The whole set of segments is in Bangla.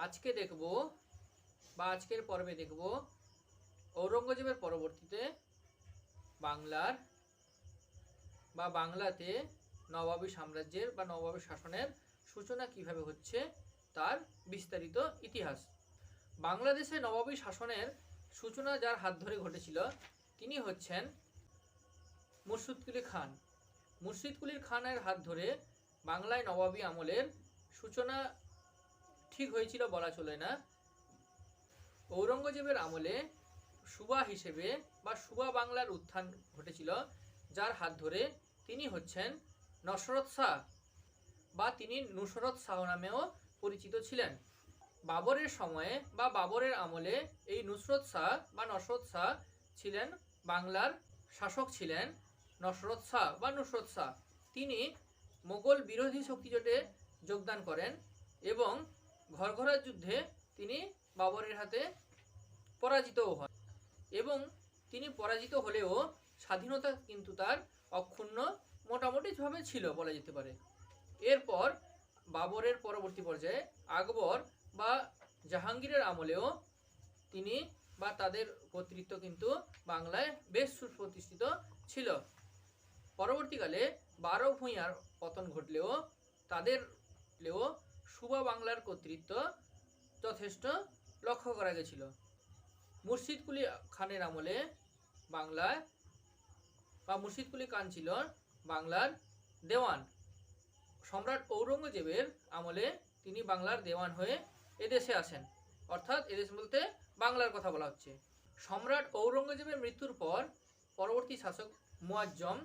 আজকে দেখব বা আজকের পর্বে দেখব ঔরঙ্গজেবের পরবর্তীতে বাংলার বা বাংলাতে নবাবী সাম্রাজ্যের বা নবাবী শাসনের সূচনা কীভাবে হচ্ছে তার বিস্তারিত ইতিহাস। বাংলাদেশে নবাবী শাসনের সূচনা যার হাত ধরে ঘটেছিল, তিনি হচ্ছেন মুর্শিদকুলি খান। মুর্শিদকুলির খানের হাত ধরে বাংলায় নবাবী আমলের সূচনা ঠিক হয়েছিল বলা চলে না। ঔরঙ্গজেবের আমলে সুবা হিসেবে বা সুবা বাংলার উত্থান ঘটেছিল, যার হাত ধরে তিনি হচ্ছেন নসরত শাহ বা তিনি নুসরত শাহ নামেও পরিচিত ছিলেন। বাবরের সময়ে বা বাবরের আমলে এই নুসরত শাহ বা নসরত শাহ ছিলেন বাংলার শাসক ছিলেন নসরত শাহ বা নুসরত শাহ। তিনি মোগল বিরোধী শক্তিজোটে যোগদান করেন এবং ঘরঘরার যুদ্ধে তিনি বাবরের হাতে পরাজিতও হন এবং তিনি পরাজিত হলেও স্বাধীনতা কিন্তু তার অক্ষুণ্ণ মোটামুটিভাবে ছিল বলা যেতে পারে। এরপর বাবরের পরবর্তী পর্যায়ে আকবর বা জাহাঙ্গীরের আমলেও তিনি বা তাদের কর্তৃত্ব কিন্তু বাংলায় বেশ সুপ্রতিষ্ঠিত ছিল। পরবর্তীকালে বারো ভূঁইয়ার পতন ঘটলেও তাদের লেও সুবা বাংলার কর্তৃত্ব যথেষ্ট লক্ষ্য করা গেছিল। মুর্শিদকুলি খানের আমলে বাংলায় বা মুর্শিদকুলি খান ছিল বাংলার দেওয়ান। সম্রাট ঔরঙ্গজেবের আমলে তিনি বাংলার দেওয়ান হয়ে এদেশে আসেন। অর্থাৎ এদেশ বলতে বাংলার কথা বলা হচ্ছে। সম্রাট ঔরঙ্গজেবের মৃত্যুর পর পরবর্তী শাসক মুয়াজ্জম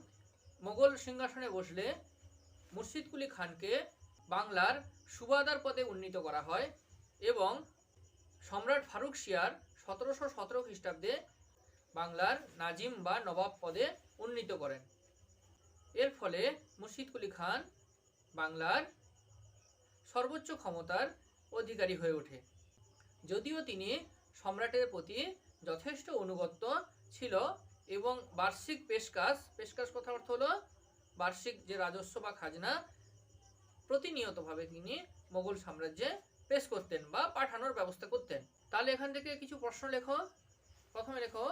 মোগল সিংহাসনে বসলে মুর্শিদকুলি খানকে বাংলার সুবাদার পদে উন্নীত করা হয় এবং সম্রাট ফারুক শিয়ার সতেরোশো সতেরো খ্রিস্টাব্দে বাংলার নাজিম বা নবাব পদে উন্নীত করেন। এর ফলে মুর্শিদকুলি খান বাংলার সর্বোচ্চ ক্ষমতার অধিকারী হয়ে ওঠে। যদিও তিনি সম্রাটের প্রতি যথেষ্ট অনুগত্য ছিল এবং বার্ষিক পেশকাশ পেশকাশ কথা অর্থ হলো বার্ষিক যে রাজস্ব বা খাজনা প্রতিনিয়তভাবে তিনি মোগল সাম্রাজ্যে পেশ করতেন বা পাঠানোর ব্যবস্থা করতেন। তাহলে এখান থেকে কিছু প্রশ্ন লেখো। প্রথমে লেখো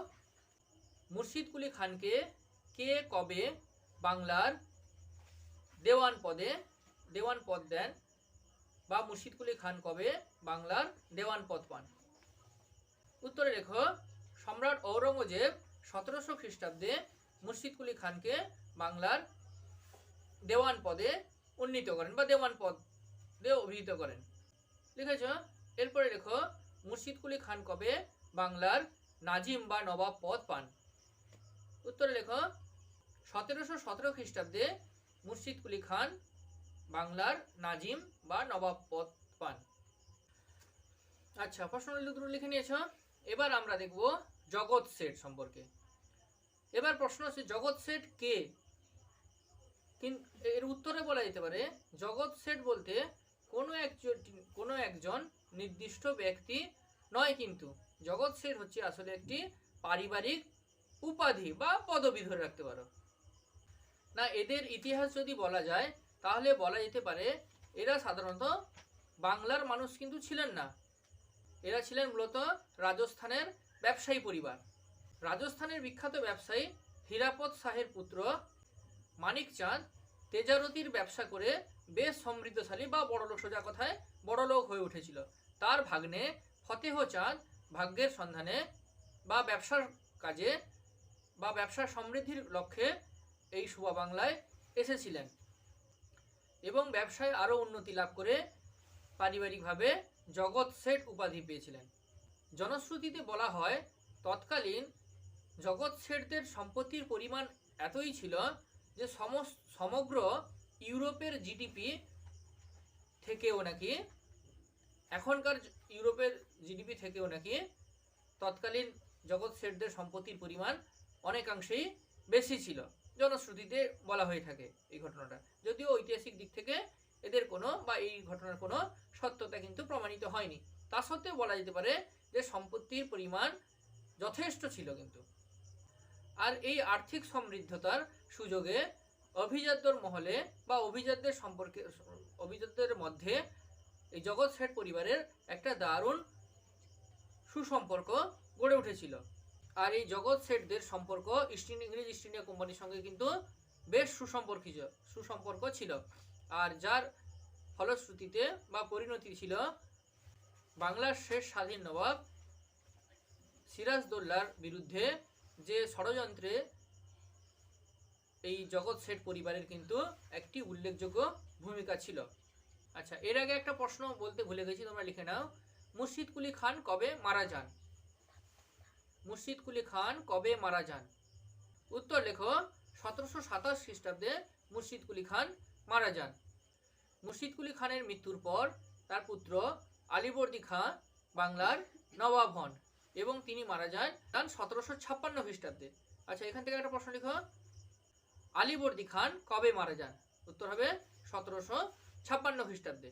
মুর্শিদকুলি খানকে কে কবে বাংলার দেওয়ান পদে, দেওয়ান পদ দেন বা মুর্শিদকুলি খান কবে বাংলার দেওয়ান পদ পান? উত্তরে লেখো, সম্রাট ঔরঙ্গজেব সতেরোশো খ্রিস্টাব্দে মুর্শিদকুলি খানকে বাংলার দেওয়ান পদে উন্নীত করেন বা দেওয়ান পদ দিয়ে অভিহিত করেন। লিখেছ? এরপরে লেখো মুর্শিদকুলি খান কবে বাংলার নাজিম বা নবাব পদ পান? উত্তরে লেখো, সতেরোশো সতেরো খ্রিস্টাব্দে মুর্শিদকুলি খান বাংলার নাজিম বা নবাব পদ পান। আচ্ছা প্রশ্ন দুটো লিখে নিয়েছ? এবার আমরা দেখব জগৎ শেঠ সম্পর্কে। এবার প্রশ্ন হচ্ছে জগৎ শেঠ কে? এর উত্তরে বলা যেতে পারে, জগৎ শেঠ বলতে কোনো একজন কোনো একজন নির্দিষ্ট ব্যক্তি নয় কিন্তু। জগৎ শেঠ হচ্ছে আসলে একটি পারিবারিক উপাধি বা পদবি ধরে রাখতে পারো। না, এদের ইতিহাস যদি বলা যায়, তাহলে বলা যেতে পারে, এরা সাধারণত বাংলার মানুষ কিন্তু ছিলেন না। এরা ছিলেন মূলত রাজস্থানের ব্যবসায়ী পরিবার। রাজস্থানের বিখ্যাত ব্যবসায়ী হীরাপদ শাহের পুত্র মানিক চাঁদ তেজারতির ব্যবসা করে বেশ সমৃদ্ধশালী বা বড়লোক সোজা কথায় বড়লোক হয়ে উঠেছিল। তার ভাগ্নে ফতেহ চাঁদ ভাগ্যের সন্ধানে বা ব্যবসার কাজে বা ব্যবসার সমৃদ্ধির লক্ষ্যে এই শুভা বাংলায় এসেছিলেন এবং ব্যবসায় আরও উন্নতি লাভ করে পারিবারিকভাবে জগৎ শেঠ উপাধি পেয়েছিলেন। জনশ্রুতিতে বলা হয়, তৎকালীন জগৎ শেঠদের সম্পত্তির পরিমাণ এতই ছিল যে সমগ্র ইউরোপের জিডিপি থেকেও নাকি, এখনকার ইউরোপের জিডিপি থেকেও নাকি তৎকালীন জগৎ শেঠদের সম্পত্তির পরিমাণ অনেকাংশেই বেশি ছিল। জনশ্রুতিতে বলা হয়ে থাকে এই ঘটনাটা। যদিও ঐতিহাসিক দিক থেকে এদের কোনো বা এই ঘটনার কোনো সত্যতা কিন্তু প্রমাণিত হয়নি। তা সত্ত্বেও বলা যেতে পারে যে সম্পত্তির পরিমাণ যথেষ্ট ছিল কিন্তু। আর এই আর্থিক সমৃদ্ধতার সুযোগে অভিজাতদের মহলে বা অভিজাতদের সম্পর্কে, অভিজাতদের মধ্যে এই জগৎ শেঠ পরিবারের একটা দারুণ সুসম্পর্ক গড়ে উঠেছিল। আর এই জগৎ শেঠদের সম্পর্ক ইস্ট ইংরেজ ইস্ট ইন্ডিয়া কোম্পানির সঙ্গে কিন্তু বেশ সুসম্পর্কিত সুসম্পর্ক ছিল। আর যার ফলশ্রুতিতে বা পরিণতি ছিল বাংলার শেষ স্বাধীন নবাব সিরাজদৌল্লার বিরুদ্ধে যে ষড়যন্ত্রে এই জগৎ শেঠ পরিবারের কিন্তু একটি উল্লেখযোগ্য ভূমিকা ছিল। আচ্ছা এর আগে একটা প্রশ্ন বলতে ভুলে গেছি, তোমরা লিখে নাও। মুর্শিদ কুলি খান কবে মারা যান? মুর্শিদ কুলি খান কবে মারা যান? উত্তর লেখো, সতেরোশো সাতাশ খ্রিস্টাব্দে মুর্শিদ কুলি খান মারা যান। মুর্শিদ কুলি খানের মৃত্যুর পর তার পুত্র আলিবর্দী খাঁ বাংলার নবাব হন। এবং তিনি মারা যান যান সতেরোশো ছাপ্পান্ন খ্রিস্টাব্দে। আচ্ছা এখান থেকে একটা প্রশ্ন লিখো। আলিবর্দী খান কবে মারা যান? উত্তর হবে সতেরোশো ছাপ্পান্ন খ্রিস্টাব্দে।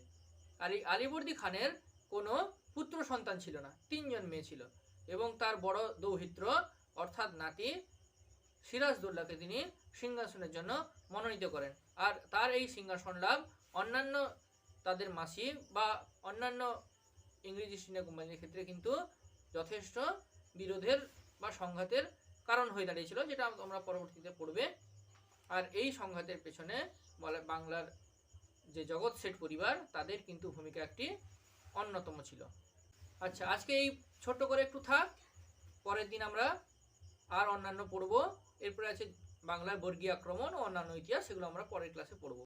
আর এই আলিবর্দী খানের কোনো পুত্র সন্তান ছিল না, তিনজন মেয়ে ছিল এবং তার বড় দৌহিত্র অর্থাৎ নাতি সিরাজদৌল্লাকে তিনি সিংহাসনের জন্য মনোনীত করেন। আর তার এই সিংহাসন লাভ অন্যান্য তাদের মাসি বা অন্যান্য ইংরেজি ইন্ডিয়া কোম্পানির ক্ষেত্রে কিন্তু যথেষ্ট বিরোধের বা সংঘাতের কারণ হয়ে দাঁড়িয়েছিল, যেটা তোমরা পরবর্তীতে পড়বে। আর এই সংঘাতের পেছনে বলে বাংলার যে জগৎ শেঠ পরিবার, তাদের কিন্তু ভূমিকা একটি অন্যতম ছিল। আচ্ছা আজকে এই ছোট্ট করে একটু থাক, পরের দিন আমরা আর অন্যান্য পড়ব। এরপরে আছে বাংলার বর্গীয় আক্রমণ ও অন্যান্য ইতিহাস সেগুলো আমরা পরের ক্লাসে পড়ব।